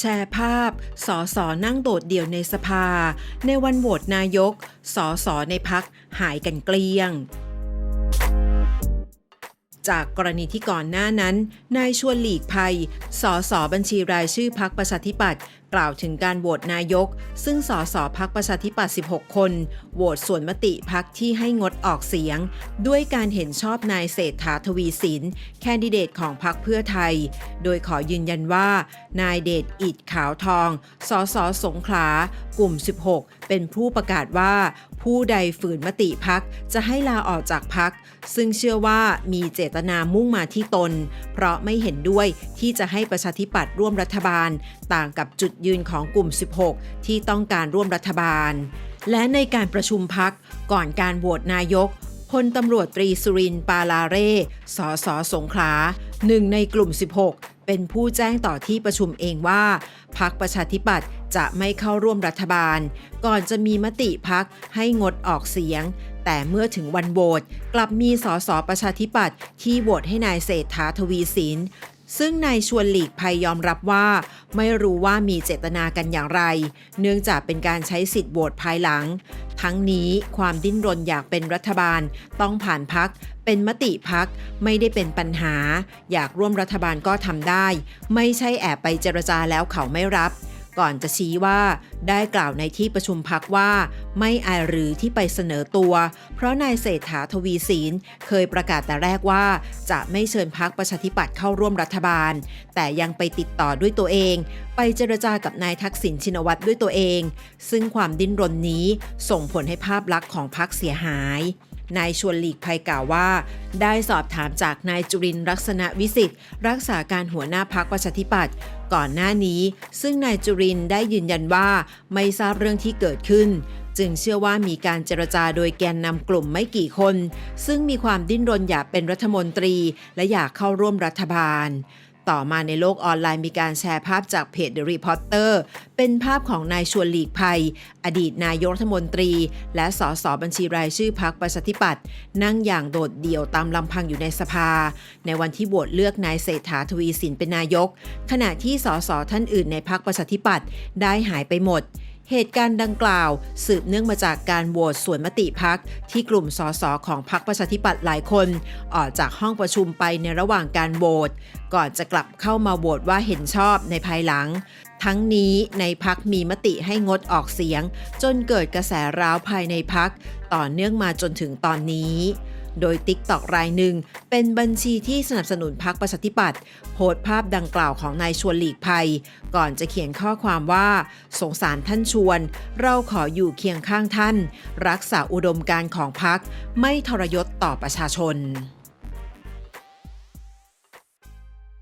แชร์ภาพสอสอนั่งโดดเดี่ยวในสภา ในวันโหวตนายกสอสอในพักหายกันเกลี้ยง จากกรณีที่ก่อนหน้านั้น นายชวนหลีกภัย สสบัญชีรายชื่อพักประชาธิปัตย์ กล่าวถึงการโหวตนายก ซึ่งสสพักประชาธิปัตย์16 คนโหวตส่วนมติพักที่ให้งดออกเสียง ด้วยการเห็นชอบนายเศรษฐาทวีสินแคนดิเดตของพักเพื่อไทย โดยขอยืนยันว่า นายเดชอิดขาวทอง สสสงขลากลุ่ม 16 เป็นผู้ประกาศว่า ผู้ใดฝืนมติพักจะให้ลาออกจากพัก ซึ่งเชื่อว่ามีเจตนามุ่งมาที่ตน เพราะไม่เห็นด้วยที่จะให้ประชาธิปัตย์ร่วมรัฐบาล ต่างกับจุดยืนของกลุ่ม 16 ที่ต้องการร่วมรัฐบาล และในการประชุมพักก่อนการโหวตนายกพลตำรวจตรีสุรินทร์ปาลาเร่ สสสงขลาหนึ่งในกลุ่ม 16 เป็นผู้แจ้งต่อที่ประชุมเองว่า พักประชาธิปัตย์จะไม่เข้าร่วมรัฐบาล ก่อนจะมีมติพักให้งดออกเสียง แต่เมื่อถึงวันโหวตกลับมีสสประชาธิปัตย์ที่โหวตให้นายเศรษฐาทวีสิน ซึ่งนายชวนหลีกภัยยอมรับว่า ไม่รู้ว่ามีเจตนากันอย่างไร เนื่องจากเป็นการใช้สิทธิ์โหวตภายหลัง ทั้งนี้ความดิ้นรนอยากเป็นรัฐบาล ต้องผ่านพัก เป็นมติพักไม่ได้เป็นปัญหา อยากร่วมรัฐบาลก็ทำได้ ไม่ใช่แอบไปเจรจาแล้วเขาไม่รับ ก่อนจะชี้ว่าได้กล่าวในที่ประชุมพักว่า ไม่อายหรือที่ไปเสนอตัว เพราะนายเศรษฐาทวีสินเคยประกาศแต่แรกว่า จะไม่เชิญพักประชาธิปัตย์เข้าร่วมรัฐบาล แต่ยังไปติดต่อด้วยตัวเอง ไปเจรจากับนายทักษิณชินวัตรด้วยตัวเอง ซึ่งความดิ้นรนนี้ส่งผลให้ภาพลักษณ์ของพักเสียหาย นายชวนหลีกภัยกล่าวว่า ได้สอบถามจากนายจุรินร์ลักษณะวิสิทธิ์ รักษาการหัวหน้าพักประชาธิปัตย์ก่อนหน้านี้ ซึ่งนายจุรินได้ยืนยันว่าไม่ทราบเรื่องที่เกิดขึ้น จึงเชื่อว่ามีการเจรจาโดยแกนนำกลุ่มไม่กี่คน ซึ่งมีความดิ้นรนอยากเป็นรัฐมนตรี และอยากเข้าร่วมรัฐบาล ต่อมาในโลกออนไลน์มีการแชร์ภาพจากเพจ The Reporter เป็นภาพของนายชวนหลีกภัย อดีตนายกรัฐมนตรี และสสบัญชีรายชื่อพักประชาธิปัตย์นั่งอย่างโดดเดี่ยวตามลำพังอยู่ในสภา ในวันที่โหวตเลือกนายเศรษฐาทวีสินเป็นนายก ขณะที่สสท่านอื่นในพักประชาธิปัตย์ได้หายไปหมด เหตุการณ์ดังกล่าว สืบเนื่องมาจากการโหวตส่วนมติพักที่กลุ่มสสของพรรคประชาธิปัตย์หลายคน ออกจากห้องประชุมไปในระหว่างการโหวตก่อนจะกลับเข้ามาโหวตว่าเห็นชอบในภายหลัง ทั้งนี้ในพักมีมติให้งดออกเสียง จนเกิดกระแสร้าวภายในพักต่อเนื่องมาจนถึงตอนนี้ โดย t ิ k t o k รายหนึ่ง เป็นบัญชีที่สนับสนุนพรรคประชาธิปัตย์โพสต์ภาพดังกล่าวของนายชวนหลีกภัย ก่อนจะเขียนข้อความว่า สงสารท่านชวน เราขออยู่เคียงข้างท่าน รักษาอุดมการของพรรคไม่ทรยศต่อประชาชน